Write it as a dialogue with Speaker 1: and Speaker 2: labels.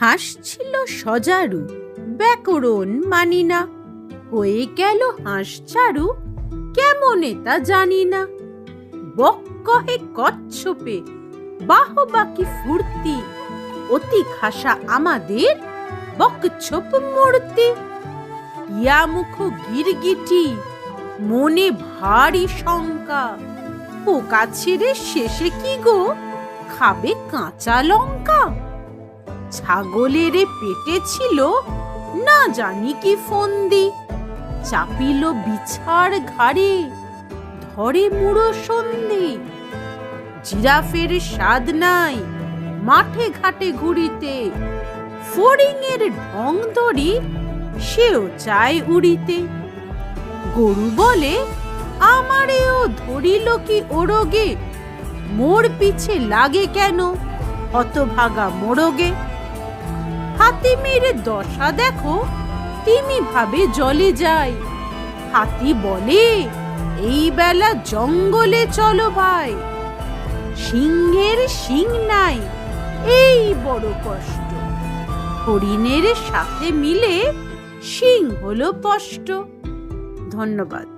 Speaker 1: হাসছিল সজারু। ব্যাকরণ মানি না। হয়ে গেল হাঁস চারু, কেমনে তা জানি না। বক কহে কচ্ছপে, বাহ বাকি ফুর্তি, অতি খাসা আমাদের বকছপ মূর্তি। ইয়ামুখ গিরগিটি, মনে ভারী শঙ্কা পোকা ছেড়ে শেষে কি গো, খাবে কাঁচা লঙ্কা। ছাগলের পেটে ছিল না জানি কি ফন্দি। চাপিল বিছার ঘাড়ে, ধরে মুড়ো সন্ধি। জিরাফের স্বাদ নাই মাঠে ঘাটে ঘুরিতে। ফড়িংয়ের ঢং ধরি সেও চায় উড়িতে। গরু বলে, আমারেও ধরিল কি ওরগে? মোর পিছে লাগে কেন? হতভাগা মোরগে। হাতিমের দশা দেখো, তিমি ভাবে জলে যায়। হাতি বলে, এই বেলা জঙ্গলে চলো ভাই। সিংহের সিং নাই, এই বড় কষ্ট। হরিণের সাথে মিলে সিং হলো কষ্ট। ধন্যবাদ।